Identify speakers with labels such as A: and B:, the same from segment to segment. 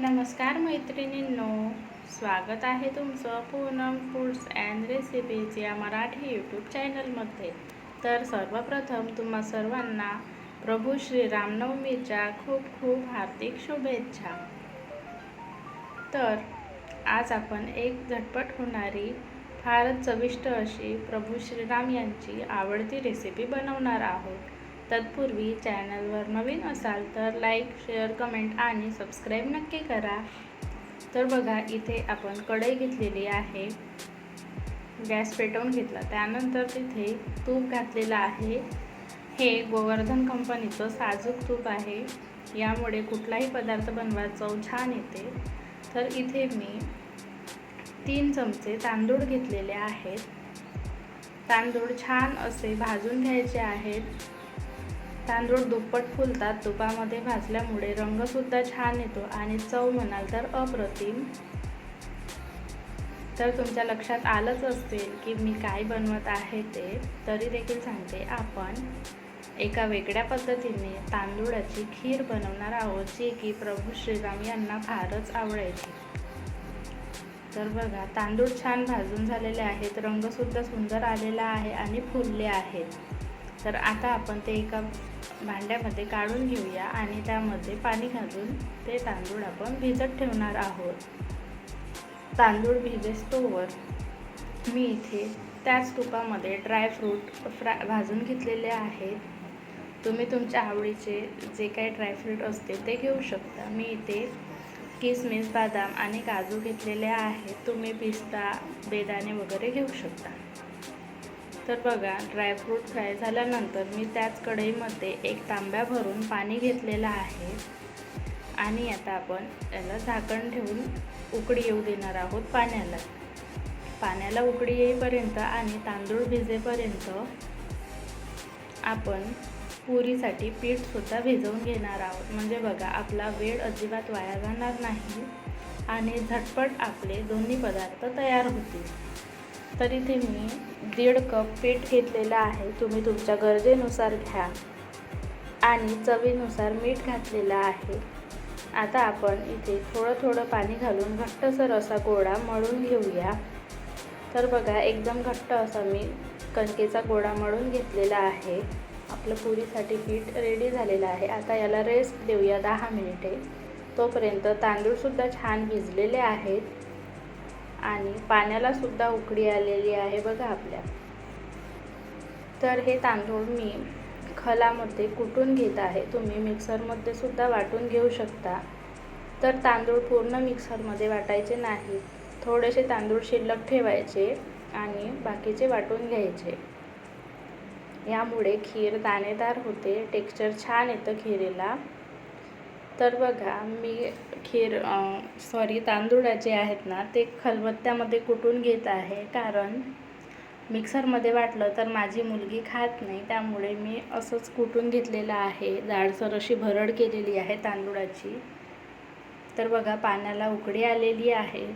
A: नमस्कार मैत्रिणींनो स्वागत आहे तुमचं पूनम फूड्स अँड रेसिपीज या मराठी यूट्यूब चॅनलमध्ये. तर सर्वप्रथम तुम्हा सर्वांना प्रभू श्री रामनवमीच्या खूप खूप हार्दिक शुभेच्छा. तर आज आपण एक झटपट होणारी फारच चविष्ट अशी प्रभू श्रीराम यांची आवडती रेसिपी बनवणार आहोत. तत्पूर्वी चॅनलवर नवीन असाल तर लाईक शेअर कमेंट आणि सबस्क्राईब नक्की करा. तर बघा इथे आपण कढई घेतलेली आहे. गॅस पेटवून घेतला. त्यानंतर तिथे तूप घातलेलं आहे. हे गोवर्धन कंपनीचं साजूक तूप आहे. यामुळे कुठलाही पदार्थ बनवा चव छान येते. तर इथे मी तीन चमचे तांदूळ घेतलेले आहेत. तांदूळ छान असे भाजून घ्यायचे आहेत. तांदूळ दुप्पट फुलतात तुपामध्ये भाजल्यामुळे रंगसुद्धा छान येतो आणि चव म्हणाल तर अप्रतिम. तर तुमच्या लक्षात आलंच असेल की मी काय बनवत आहे ते तरी देखील सांगते आपण. एका वेगळ्या पद्धतीने तांदूळाची खीर बनवणार आहोत जी की प्रभू श्रीराम यांना फारच आवडायची. तर बघा तांदूळ छान भाजून झालेले आहेत रंगसुद्धा सुंदर आलेला आहे आणि फुलले आहेत. तर आता आपण ते एका भांड्यामध्ये काढून घेऊया आणि त्यामध्ये पाणी घालून ते तांदूळ आपण भिजत ठेवणार आहोत. तांदूळ भिजेस्तोवर मी इथे त्याच तुपामध्ये ड्रायफ्रूट फ्रा भाजून घेतलेले आहेत. तुम्ही तुमच्या आवडीचे जे काही ड्रायफ्रूट असते ते घेऊ शकता. मी इथे किसमिस बदाम आणि काजू घेतलेले आहेत. तुम्ही पिस्ता बेदाणे वगैरे घेऊ शकता. तर बघा ड्रायफ्रूट फ्राय झाल्यानंतर मी त्याच कढईमध्ये एक तांब्या भरून पाणी घेतलेलं आहे. आणि आता आपण याला झाकण ठेवून उकडी येऊ देणार आहोत पाण्याला. पाण्याला उकडी येईपर्यंत आणि तांदूळ भिजेपर्यंत आपण पुरीसाठी पीठसुद्धा भिजवून घेणार आहोत. म्हणजे बघा आपला वेळ अजिबात वाया जाणार नाही आणि झटपट आपले दोन्ही पदार्थ तयार होतील. तर इथे मी दीड कप पीठ घेतलेलं आहे. तुम्ही तुमच्या गरजेनुसार घ्या. आणि चवीनुसार मीठ घातलेलं आहे. आता आपण इथे थोडं थोडं पाणी घालून घट्टसर असा गोळा मळून घेऊया. तर बघा एकदम घट्ट असा मी कणकेचा गोळा मळून घेतलेला आहे. आपलं पुरीसाठी पीठ रेडी झालेलं आहे. आता याला रेस्ट देऊया दहा मिनिटे. तोपर्यंत तांदूळसुद्धा छान भिजलेले आहेत. आणि पाण्याला सुद्धा उकडी आलेली आहे बघा आपल्या. तर हे तांदूळ मी खलामध्ये कुटून घेत आहे. तुम्ही मिक्सरमध्ये सुद्धा वाटून घेऊ शकता. तर तांदूळ पूर्ण मिक्सरमध्ये वाटायचे नाही. थोडेसे तांदूळ शिल्लक ठेवायचे आणि बाकीचे वाटून घ्यायचे. यामुळे खीर दाणेदार होते टेक्स्चर छान येतं खिरीला. तर बघा मी खीर सॉरी तांदूळाचे आहेत ना ते खलबत्त्यामध्ये कुटून घेत आहे. कारण मिक्सरमध्ये वाटलं तर माझी मुलगी खात नाही. त्यामुळे मी असंच कुटून घेतलेलं आहे. जाडसर अशी भरड केलेली आहे तांदूळाची. तर बघा पाण्याला उकडी आलेली आहे.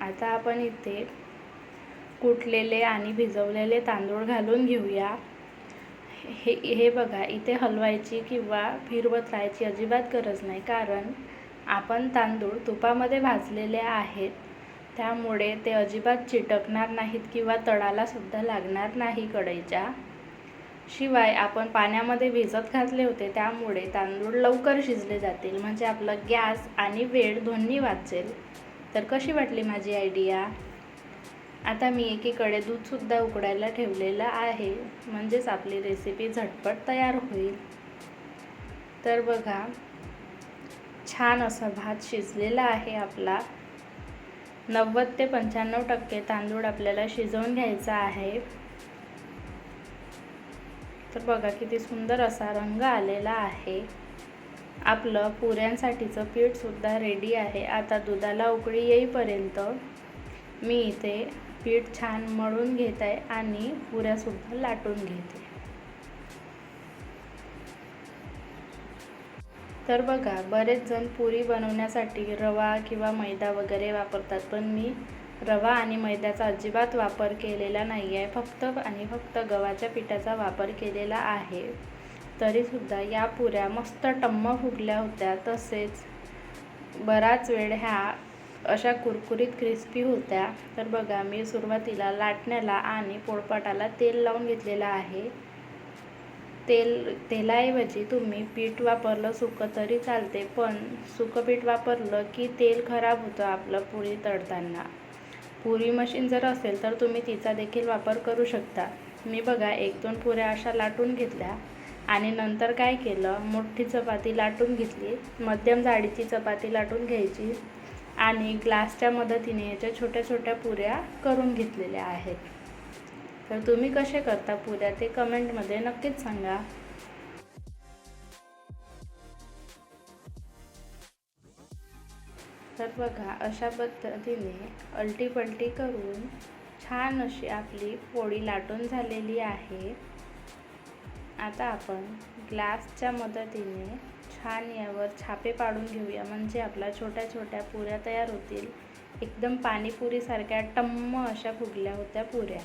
A: आता आपण इथे कुटलेले आणि भिजवलेले तांदूळ घालून घेऊया. हे हे बघा इथे हलवायची किंवा फिरवत राहायची अजिबात गरज नाही. कारण आपण तांदूळ तुपामध्ये भाजलेले आहेत. त्यामुळे ते अजिबात चिटकणार नाहीत किंवा तळालासुद्धा लागणार नाही कढईच्या. शिवाय आपण पाण्यामध्ये भिजत घातले होते त्यामुळे तांदूळ लवकर शिजले जातील. म्हणजे आपलं गॅस आणि वेळ दोन्ही वाचेल. तर कशी वाटली माझी आयडिया? आता मी एकीकडे दूधसुद्धा उकडायला ठेवलेलं आहे. म्हणजेच आपली रेसिपी झटपट तयार होईल. तर बघा छान असा भात शिजलेला आहे आपला. नव्वद ते पंच्याण्णव टक्के तांदूळ आपल्याला शिजवून घ्यायचा आहे. तर बघा किती सुंदर असा रंग आलेला आहे. आपलं पुऱ्यांसाठीचं पीठसुद्धा रेडी आहे. आता दुधाला उकळी येईपर्यंत मी इथे पीठ छान मळून घेत आहे आणि पुऱ्यासुद्धा लाटून घेते. तर बघा बरेच जण पुरी बनवण्यासाठी रवा किंवा मैदा वगैरे वापरतात पण मी रवा आणि मैद्याचा अजिबात वापर केलेला नाही आहे फक्त आणि फक्त गव्हाच्या पिठाचा वापर केलेला आहे. तरीसुद्धा या पुऱ्या मस्त टम्म फुगल्या होत्या तसेच बराच वेळ ह्या अशा कुरकुरीत क्रिस्पी होत्या. तर बघा मी सुरुवातीला लाटण्याला आणि पोळपाटाला तेल लावून घेतलेलं आहे. तेल तेलाऐवजी तुम्ही पीठ वापरलं सुकं तरी चालते पण सुकं पीठ वापरलं की तेल खराब होतं आपलं पोळी तळताना पुरी मशीन जर असेल तर तुम्ही तिचा देखील वापर करू शकता. मी बघा एक दोन पुऱ्या अशा लाटून घेतल्या. आणि नंतर काय केलं? मोठी चपाती लाटून घेतली. मध्यम जाडीची चपाती लाटून घ्यायची. आणि ग्लासच्या मदतीने याच्या छोट्या छोट्या पुऱ्या करून घेतलेल्या आहेत. तर तुम्ही कसे करता पुऱ्या ते कमेंटमध्ये नक्कीच सांगा. तर बघा अशा पद्धतीने अलटीपलटी करून छान अशी आपली पोळी लाटून झालेली आहे. आता आपण ग्लासच्या मदतीने छान यावर छापे पाडून घेऊया. म्हणजे आपल्या छोट्या छोट्या पुऱ्या तयार होतील. एकदम पाणीपुरीसारख्या टम्म अशा फुगल्या होत्या पुऱ्या.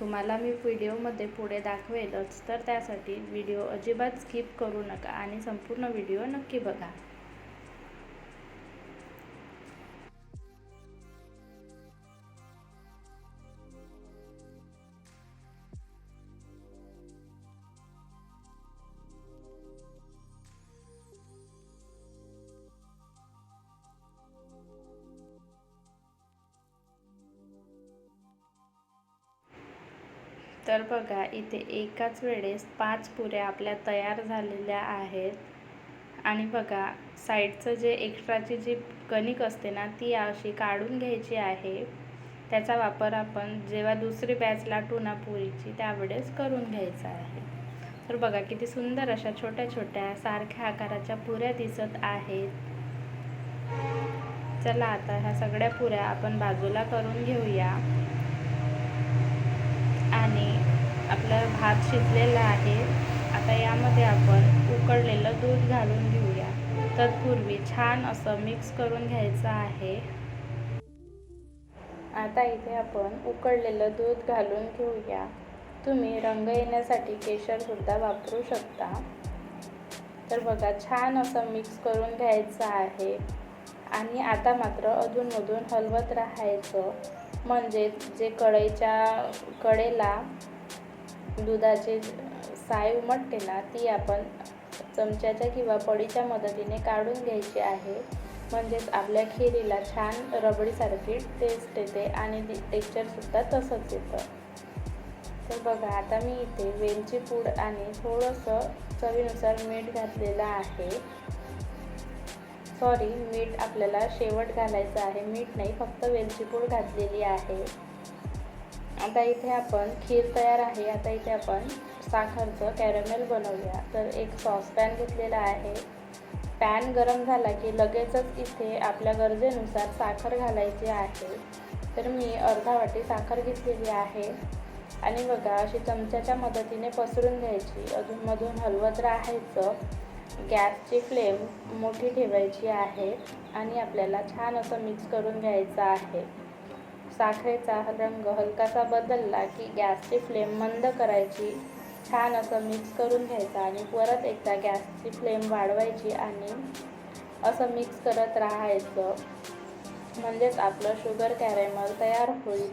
A: तुम्हाला मी व्हिडिओमध्ये पुढे दाखवेलच तर त्यासाठी व्हिडिओ अजिबात स्किप करू नका आणि संपूर्ण व्हिडिओ नक्की बघा. तर बघा इथे एकाच वेळेस पाच पुऱ्या आपल्या तयार झालेल्या आहेत. आणि बघा साईडचं जे एक्स्ट्राची जी कणिक असते ना ती अशी काढून घ्यायची आहे. त्याचा वापर आपण जेव्हा दुसरी बॅच लाटू ना पुरीची त्यावेळेस करून घ्यायचा आहे. तर बघा किती सुंदर अशा छोट्या छोट्या सारख्या आकाराच्या पुऱ्या दिसत आहेत. चला आता ह्या सगळ्या पुऱ्या आपण बाजूला करून घेऊया आणि आपलं भात शिजलेला आहे. आता यामध्ये आपण उकळलेलं दूध घालून घेऊया. तत्पूर्वी छान असं मिक्स करून घ्यायचं आहे. आता इथे आपण उकळलेलं दूध घालून घेऊया. तुम्ही रंग येण्यासाठी केशरसुद्धा वापरू शकता. तर बघा छान असं मिक्स करून घ्यायचं आहे. आणि आता मात्र अधूनमधून हलवत राहायचं. म्हणजे जे कढईच्या कडेला दुधाची साय उमटते ना ती आपण चमच्याच्या किंवा पडीच्या मदतीने काढून घ्यायची आहे. म्हणजेच आपल्या खिरीला छान रबडीसारखी टेस्ट येते आणि टेक्स्चरसुद्धा तसंच येतं. तर बघा आता मी इथे वेलची पूड आणि थोडंसं चवीनुसार मीठ घातलेलं आहे. सॉरी मीठ आपल्याला शेवट घालायचं आहे. मीठ नाही फक्त वेलची पूड घातलेली आहे. आता इथे आपण खीर तयार आहे. आता इथे आपण साखरचं कॅरमेल बनवूया. तर एक सॉसपॅन घेतलेला आहे. पॅन गरम झाला की लगेचच इथे आपल्या गरजेनुसार साखर घालायची आहे. तर मी अर्धा वाटी साखर घेतलेली आहे. आणि बघा अशी चमच्याच्या मदतीने पसरून घ्यायची. अधूनमधून हलवत राहायचं. गॅसची फ्लेम मोठी ठेवायची आहे. आणि आपल्याला छान असं मिक्स करून घ्यायचं आहे. साखरेचा रंग हलकासा बदलला की गॅसची फ्लेम मंद करायची. छान असं मिक्स करून घ्यायचं आणि परत एकदा गॅसची फ्लेम वाढवायची आणि असं मिक्स करत राहायचं. म्हणजेच आपलं शुगर कॅरेमल तयार होईल.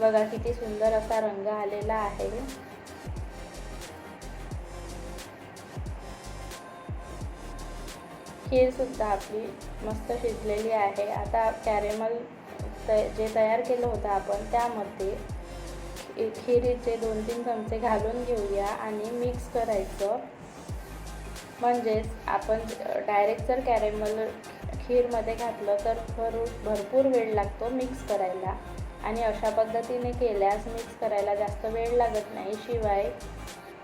A: बघा किती सुंदर असा रंग आलेला आहे. खीरसुद्धा आपली मस्त शिजलेली आहे. आता कॅरेमल त जे तयार केलं होतं आपण त्यामध्ये खिरीचे दोन तीन चमचे घालून घेऊया आणि मिक्स करायचं. म्हणजेच आपण डायरेक्ट जर कॅरेमल खीरमध्ये घातलं तर भरू भरपूर वेळ लागतो मिक्स करायला. आणि अशा पद्धतीने केल्यास मिक्स करायला जास्त वेळ लागत नाही. शिवाय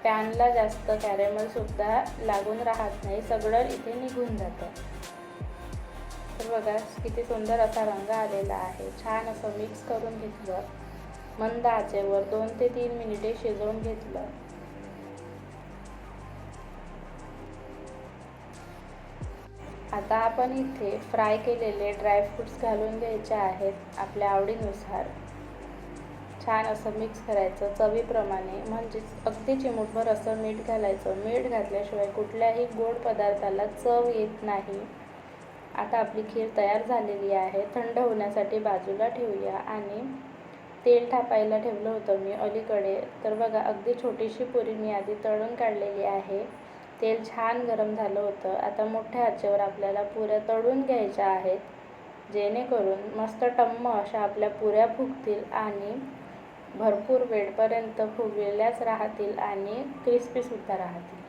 A: पॅनला जास्त कॅरेमलसुद्धा लागून राहत नाही. सगळं इथे निघून जातं. तर बघा किती सुंदर असा रंग आलेला आहे. छान असं मिक्स करून घेतलं. मंद आचेवर दोन ते तीन मिनिटे शिजवून घेतलं. आता आपण इथे फ्राय केलेले ड्रायफ्रूट्स घालून घ्यायचे आहेत आपल्या आवडीनुसार. छान असं मिक्स करायचं चवीप्रमाणे. म्हणजेच अगदी चिमूटभर असं मीठ घालायचं. मीठ घातल्याशिवाय कुठल्याही गोड पदार्थाला चव येत नाही. आता आपली खीर तयार झालेली आहे. थंड होण्यासाठी बाजूला ठेवूया आणि तेल थापायला ठेवलं होतं मी अलीकडे. तर बघा अगदी छोटीशी पुरी मी आधी तळून काढलेली आहे. तेल छान गरम झालं होतं. आता मोठ्या आचेवर आपल्याला पुऱ्या तळून घ्यायच्या आहेत. जेणेकरून मस्त टम्म अशा आपल्या पुऱ्या फुगतील आणि भरपूर वेळपर्यंत फुगलेल्याच राहतील आणि क्रिस्पीसुद्धा राहतील.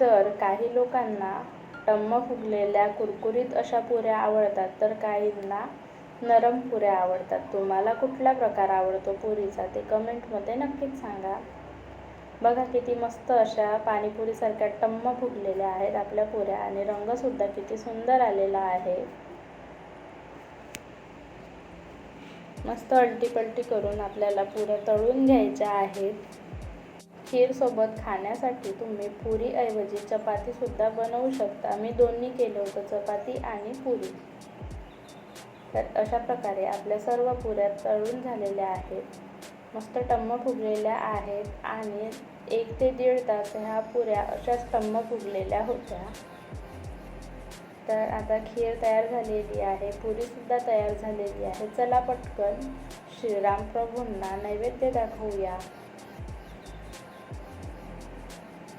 A: तर काही लोकांना टम्म फुगलेल्या कुरकुरीत अशा पुऱ्या आवडतात तर काहींना नरम पुऱ्या आवडतात. तुम्हाला कुठला प्रकार आवडतो पुरीचा ते कमेंटमध्ये नक्कीच सांगा. बघा किती मस्त अशा पाणीपुरीसारख्या टम्म फुगलेल्या आहेत आपल्या पुऱ्या आणि रंगसुद्धा किती सुंदर आलेला आहे. मस्त अलटीपलटी करून आपल्याला पुऱ्या तळून घ्यायच्या आहेत. खीरसोबत खाण्यासाठी तुम्ही पुरीऐवजी चपातीसुद्धा बनवू शकता. मी दोन्ही केलं होतं चपाती आणि पुरी. तर अशा प्रकारे आपल्या सर्व पुऱ्या तळून झालेल्या आहेत. मस्त टम्म फुगलेल्या आहेत आणि एक ते दीड तास ह्या पुऱ्या अशाच टम्म फुगलेल्या होत्या. तर आता खीर तयार झालेली आहे पुरीसुद्धा तयार झालेली आहे. चला पटकन श्रीराम प्रभूंना नैवेद्य दाखवूया.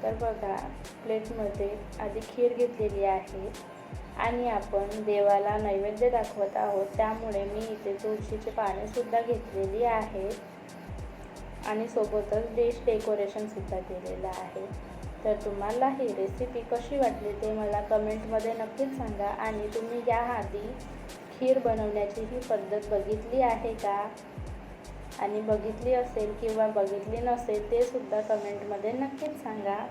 A: तर बघा प्लेटमध्ये आधी खीर घेतलेली आहे आणि आपण देवाला नैवेद्य दाखवत आहोत. त्यामुळे मी इथे तुळशीची पानेसुद्धा घेतलेली आहेत आणि सोबतच डिश डेकोरेशनसुद्धा केलेलं आहे. तर तुम्हाला ही रेसिपी कशी वाटली ते मला कमेंटमध्ये नक्कीच सांगा आणि तुम्ही या आधी खीर बनवण्याची ही पद्धत बघितली आहे का? आणि बघितली असेल किंवा बघितली नसेल ते सुद्धा कमेंटमध्ये नक्कीच सांगा.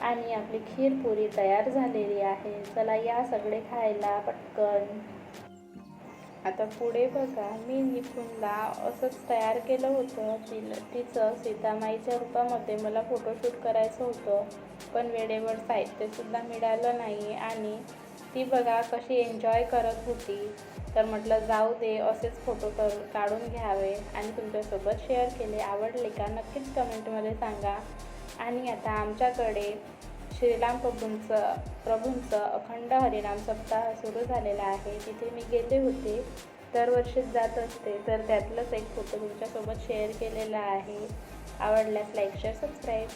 A: आणि आपली खीर पुरी तयार झालेली आहे. चला या सगळे खायला पटकन. आता पुढे बघा मी निपुणला असंच तयार केलं होतं. तिला तिचं सीतामाईच्या रूपामध्ये मला फोटोशूट करायचं होतं. पण वेळेवर साहित्यसुद्धा मिळालं नाही आणि ती बघा कशी एन्जॉय करत होती. तर म्हटलं जाऊ दे असेच फोटो कर काढून घ्यावे आणि तुमच्यासोबत शेअर केले. आवडले का? नक्कीच कमेंटमध्ये सांगा. आणि आता आमच्याकडे श्रीराम प्रभूंचं प्रभूंचं अखंड हरिनाम सप्ताह सुरू झालेला आहे. तिथे मी गेले होते. दरवर्षीच जात असते. तर त्यातलंच एक फोटो तुमच्यासोबत शेअर केलेला आहे. आवडल्यास लाईक शेअर सबस्क्राईब